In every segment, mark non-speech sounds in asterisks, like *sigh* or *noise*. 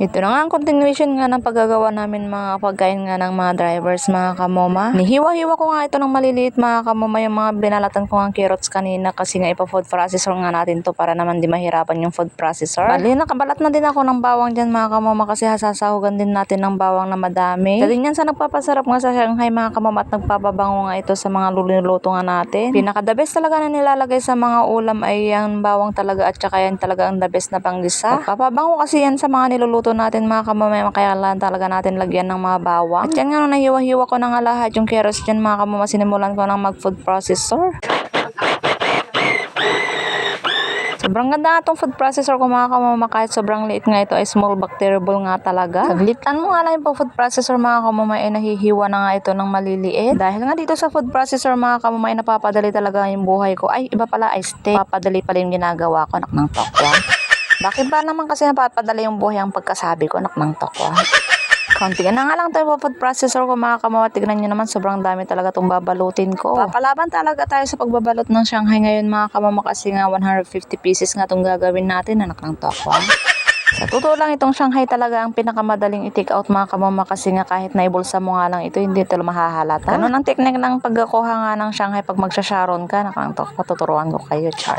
Ito na nga ang continuation nga ng paggagawa namin mga pagkain nga ng mga drivers mga kamoma. Nihiwa-hiwa ko nga ito ng maliliit mga kamoma yung mga binalatan ko ng carrots kanina kasi nga ipa-food processor nga natin to para naman di mahirapan yung food processor. Bali nakabalat na din ako ng bawang dyan mga kamoma kasi hasasahugan din natin ng bawang na madami. Dali yan sa nagpapasarap nga sa Shanghai mga kamoma at nagpapabango nga ito sa mga luluto nga natin. Pinaka the best talaga na nilalagay sa mga ulam ay yung bawang talaga at saka yan talaga ang the best na panggisa. Papabango kasi yan sa mga niluluto natin mga kamamaya kaya lang talaga natin lagyan ng mga bawang. At yan nga nung nahiwa-hiwa ko na lahat yung carrots dyan mga kamama sinimulan ko ng mag food processor. Sobrang ganda nga itong food processor ko mga kamama kahit sobrang liit nga ito ay small bacteriable nga talaga. Saglitan mo nga lang yung food processor mga kamama ay nahihiwa na nga ito ng maliliit. Dahil nga dito sa food processor mga kamama ay napapadali talaga yung buhay ko. Ay iba pala ay steak. Papadali pala yung ginagawa ko nak ng tokwa. Bakit ba naman kasi napapadala yung buhay ang pagkasabi ko nak ng tokwa? *laughs* Konti na nga lang tayo food processor ko mga kamawa. Tignan nyo naman sobrang dami talaga itong babalutin ko. Papalaban talaga tayo sa pagbabalot ng Shanghai ngayon mga kamama kasi nga 150 pieces nga itong gagawin natin anak ng tokwa. *laughs* Sa totoo lang itong Shanghai talaga ang pinakamadaling i-take out mga kamama kasi nga kahit naibulsa mo nga lang ito hindi ito mahahalata. Ganun ang technique ng pagkakuha nga ng Shanghai pag magsasharon ka. Nakang patuturuan ko kayo, char.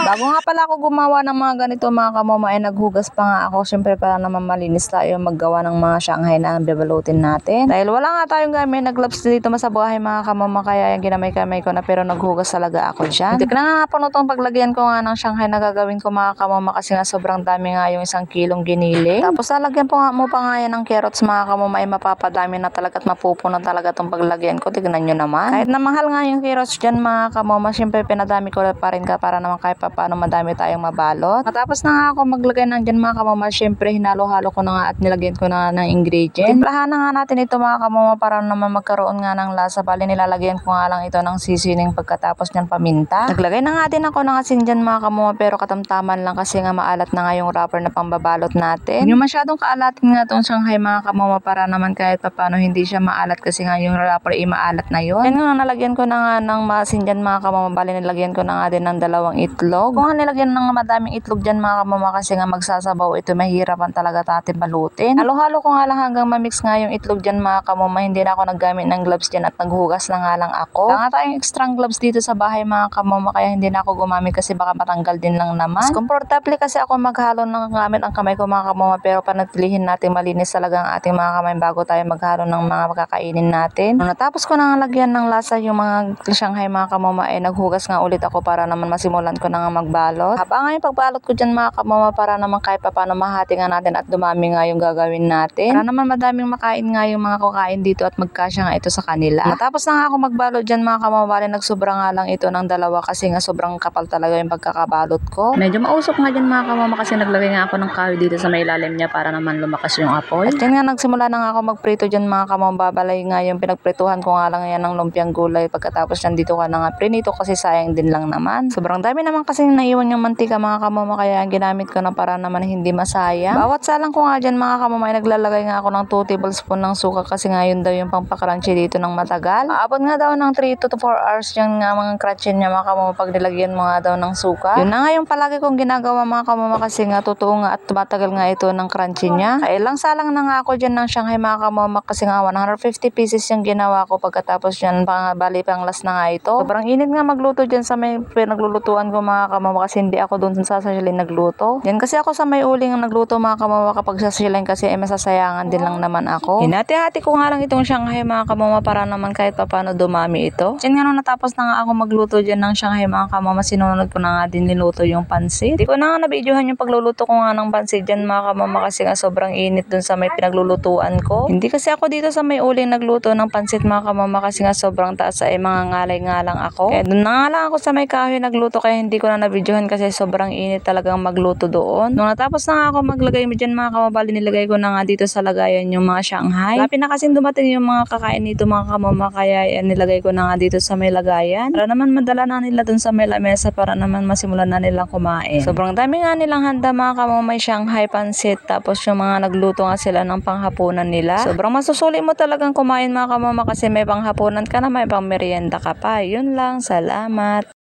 Bago nga pala ako gumawa ng mga ganito mga kamama ay naghugas pa nga ako. Siyempre para naman malinis tayo maggawa ng mga Shanghai na bibalutin natin. Dahil wala nga tayong gamit na gloves dito masabuhay mga kamama kaya yung ginamay-kamay ko na pero naghugas talaga ako dyan. Hindi na nga po itong paglagyan ko nga ng Shanghai na gagawin ko mga kamama kasi nga sobrang dami nga yung isang kilong ginili. Tapos lalagyan po nga mo pa nga yan ng carrots mga kamama ay mapapadami na talaga at mapupuno talaga itong paglagyan ko. Tignan nyo naman. Kahit na mahal nga yung carrots dyan mga kamama, siyempre pinadami ko pa rin ka para naman kahit pa paano madami tayong mabalot. Matapos na nga ako maglagay ng dyan mga kamama, syempre hinalo-halo ko na nga at nilagyan ko na ng ingredient. Timplahan na nga natin ito mga kamama para naman magkaroon nga ng lasa. Bali nilalagyan ko nga lang ito ng seasoning pagkatapos nyan paminta. Naglagay na nga din ako ng asin dyan mga kamama pero katamtaman lang kasi nga maalat na nga yung wrapper na pambabalot natin. Yung masyadong kaalatin nga itong Shanghai mga kamama para naman kahit papano hindi siya maalat kasi nga yung wrapper ay maalat na yun. Yan nga nalagyan ko na nga ng masin dyan mga kamama. Bali nilagyan ko na nga din ng dalawang itlog. Kung nga nilagyan ng madaming itlog dyan mga kamama kasi nga magsasabaw ito mahirapan talaga natin balutin. Halo-halo ko nga lang hanggang mamix nga yung itlog dyan mga kamama. Hindi na ako naggamit ng gloves dyan at naghugas na nga lang ako. Wala tayong extra gloves dito sa bahay mga kamama kaya hindi na ako gumamit kasi baka matanggal din lang naman. Mas komportable kasi ako maghalo ng gamit ang kamay ko mga kamama pero panatilihin natin malinis talaga ang ating mga kamay bago tayo maghalo ng mga kakainin natin. Nung natapos ko na nga lagyan ng lasa yung mga Shanghai mga kamama eh naghugas nga ulit ako para naman masimulan ko na nga magbalot pagbalot. Haba nga yung pagbalot ko dyan mga kamama para naman kahit pa paano mahati nga natin at dumami nga yung gagawin natin. Para naman madaming makain nga yung mga kakain dito at magkasya nga ito sa kanila. Matapos na nga ako magbalot dyan mga kamama, bali nagsobra nga lang ito ng dalawa kasi nga sobrang kapal talaga yung pagkakabalot ko. Medyo mausok nga dyan mga kamama kasi naglagay nga ako ng kahoy dito sa may ilalim niya para naman lumakas yung apoy. At yan nga nagsimula na nga ako magprito dyan mga kamama, babalay nga yung pinagprituhan ko nga lang yan ng lumpiang gulay pagkatapos nandito ka na nga prinito kasi sayang din lang naman. Sobrang dami naman kasi naiwan yung mantika mga kamama kaya ginamit ko na para naman hindi masayang. Bawat salang ko nga dyan mga kamama ay naglalagay nga ako ng 2 tablespoon ng suka kasi nga yun daw yung pampakrunchy dito ng matagal. Aabot nga daw ng 3 to 4 hours yung nga mga crunchy niya mga kamama pag nilagyan mo nga daw ng suka. Yun na nga yung palagi kong ginagawa mga kamama kasi nga totoo nga at tumatagal nga ito ng crunchy niya. Kaya lang salang na nga ako dyan ng Shanghai mga kamama kasi nga 150 pieces yung ginawa ko pagkatapos yan pang, bali pang last na nga ito. Sobrang init nga magluto dyan sa may pinaglulutuan ko mga kamama kasi hindi ako doon sa sasyalin nagluto. Yan kasi ako sa may uling ang nagluto mga kamama kapag sasyalin kasi ay masasayangan din lang naman ako. Hinati-hati ko nga lang itong Shanghai mga kamama para naman kahit papano dumami ito. Yan nga nung natapos na nga ako magluto dyan ng Shanghai mga kamama sinunod ko na nga din niluto yung pansit. Di ko na nga nabidyohan yung pagluluto ko nga ng pansit dyan mga kamama kasi nga sobrang init dun sa may pinaglulutuan ko. Hindi kasi ako dito sa may uling nagluto ng pansit mga kamama kasi nga sobrang taas ay mga ngalay nga lang ako. Kaya dun na nga lang ako sa may kahoy nagluto kaya hindi ko na nabidyohan kasi sobrang init talagang magluto doon. Nung natapos na nga ako maglagay dyan mga kamabali, nilagay ko na nga dito sa lagayan yung mga Shanghai. Lapi na kasing dumating yung mga kakain nito mga kamama, kaya yan, nilagay ko na nga dito sa may lagayan. Para naman madala na nila dun sa may lamesa para naman masimulan na nilang kumain. Sobrang dami nga nilang handa mga kamama, may Shanghai pansit, tapos yung mga nagluto nga sila ng panghapunan nila. Sobrang masusuli mo talagang kumain mga kamama kasi may panghapunan ka na, may pang merienda ka pa. Yun lang, salamat.